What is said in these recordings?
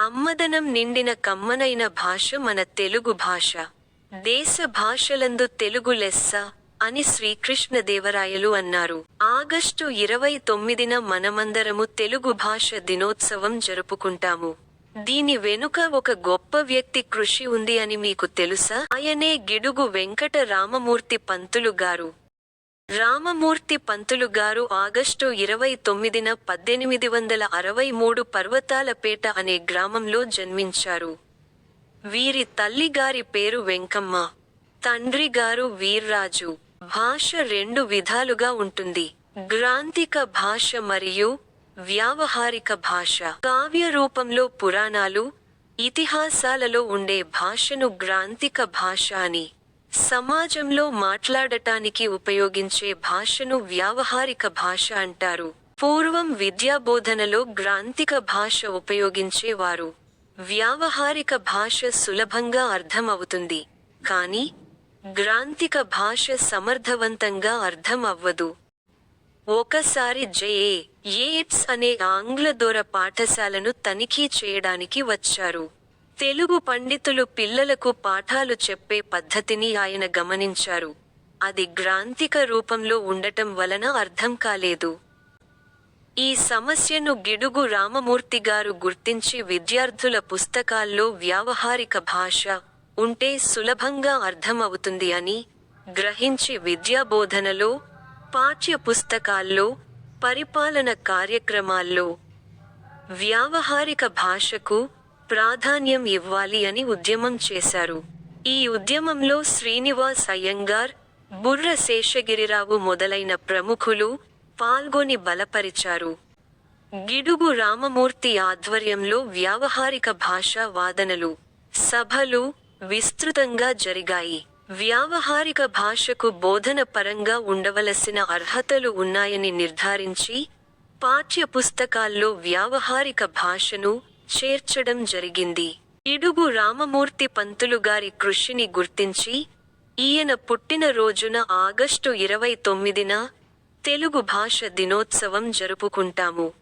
అమ్మదనం నిండిన కమ్మనైన భాష మన తెలుగు భాష. దేశ భాషలందు తెలుగు లెస్స అని శ్రీకృష్ణదేవరాయలు అన్నారు. ఆగస్టు ఇరవై తొమ్మిదిన మనమందరము తెలుగు భాష దినోత్సవం జరుపుకుంటాము. దీని వెనుక ఒక గొప్ప వ్యక్తి కృషి ఉంది అని మీకు తెలుసా? ఆయనే గిడుగు వెంకట రామమూర్తి పంతులు గారు. రామమూర్తి పంతులు గారు ఆగస్టు ఇరవై తొమ్మిదిన పద్దెనిమిది వందల అరవై మూడు పర్వతాలపేట అనే గ్రామంలో జన్మించారు. వీరి తల్లి గారి పేరు వెంకమ్మ. తండ్రి గారు వీర్రాజు. భాష రెండు విధాలుగా ఉంటుంది. గ్రాంథిక భాష మరియు వ్యావహారిక భాష. కావ్య రూపంలో పురాణాలు ఇతిహాసాలలో ఉండే భాషను గ్రాంథిక భాష అని. సమాజంలో మాట్లాడటానికి ఉపయోగించే భాషను వ్యావహారిక భాష అంటారు. పూర్వం విద్యాబోధనలో గ్రాంథిక భాష ఉపయోగించేవారు. వ్యావహారిక భాష సులభంగా అర్థమవుతుంది. కానీ గ్రాంథిక భాష సమర్థవంతంగా అర్థం అవ్వదు ఒకసారి జేఏ ఏట్స్ అనే ఆంగ్ల దూర పాఠశాలను తనిఖీ చేయడానికి వచ్చారు. తెలుగు పండితులు పిల్లలకు పాఠాలు చెప్పే పద్ధతిని ఆయన గమనించారు. అది గ్రాంథిక రూపంలో ఉండటం వలన అర్థం కాలేదు. ఈ సమస్యను గిడుగు రామమూర్తి గారు గుర్తించి విద్యార్థుల పుస్తకాల్లో వ్యావహారిక భాష ఉంటే సులభంగా అర్థమవుతుంది అని గ్రహించి విద్యాబోధనలో పాఠ్య పుస్తకాల్లో పరిపాలన కార్యక్రమాల్లో వ్యావహారిక భాషకు ప్రాధాన్యం ఇవ్వాలి అని ఉద్యమం చేశారు. ఈ ఉద్యమంలో శ్రీనివాస్ అయ్యంగార్ బుర్ర శేషగిరిరావు మొదలైన ప్రముఖులు పాల్గొని బలపరిచారు. గిడుగు రామమూర్తి ఆధ్వర్యంలో వ్యావహారిక భాషా వాదనలు సభలు విస్తృతంగా జరిగాయి. వ్యావహారిక భాషకు బోధన పరంగా ఉండవలసిన అర్హతలు ఉన్నాయని నిర్ధారించి పాఠ్య పుస్తకాల్లో వ్యావహారిక భాషను చేర్చడం జరిగింది. ఇడుగు రామమూర్తి పంతులు గారి కృషిని గుర్తించి ఈయన పుట్టిన రోజున ఆగస్టు ఇరవై తొమ్మిదిన తెలుగు భాష దినోత్సవం జరుపుకుంటాము.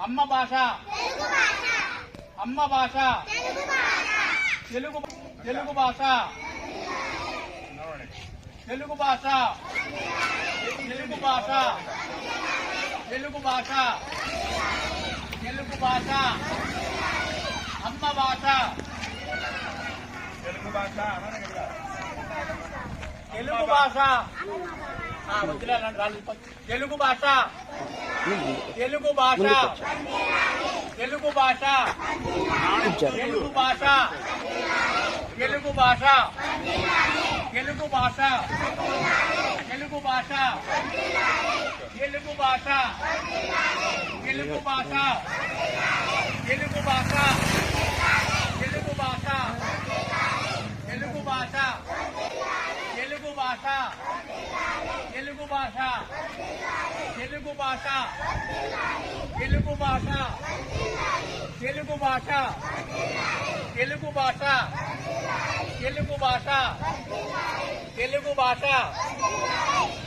అమ్మ భాష. అమ్మ భాష. తెలుగు తెలుగు భాష. తెలుగు భాష తెలుగు భాష తెలుగు భాష. తెలుగు భాష అమ్మ భాష తెలుగు భాష తెలుగు భాష ఆ, తెలుగు భాష తెలుగు భాష తెలుగు భాష తెలుగు భాష తెలుగు భాష తెలుగు భాష తెలుగు భాష తెలుగు భాష తెలుగు భాష తెలుగు భాష తెలుగు భాష తెలుగు భాష తెలుగు భాష తెలుగు భాష తెలుగు భాష తెలుగు భాష తెలుగు భాష తెలుగు భాష తెలుగు భాష తెలుగు భాష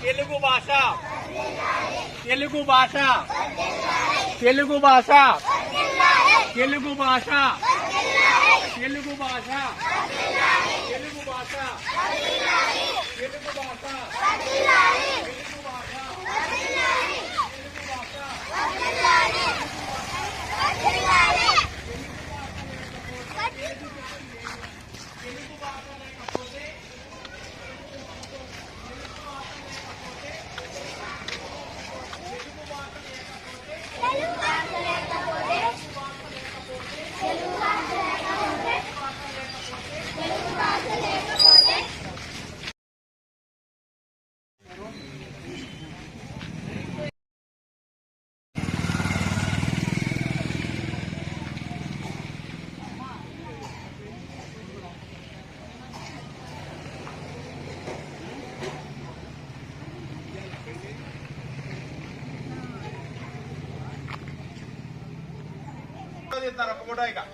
తెలుగు భాష తెలుగు భాష తెలుగు భాష తెలుగు భాష తెలుగు భాష తెలుగు భాష తెలుగు భాష తెలుగు భాష Hallelujah. たらこもなが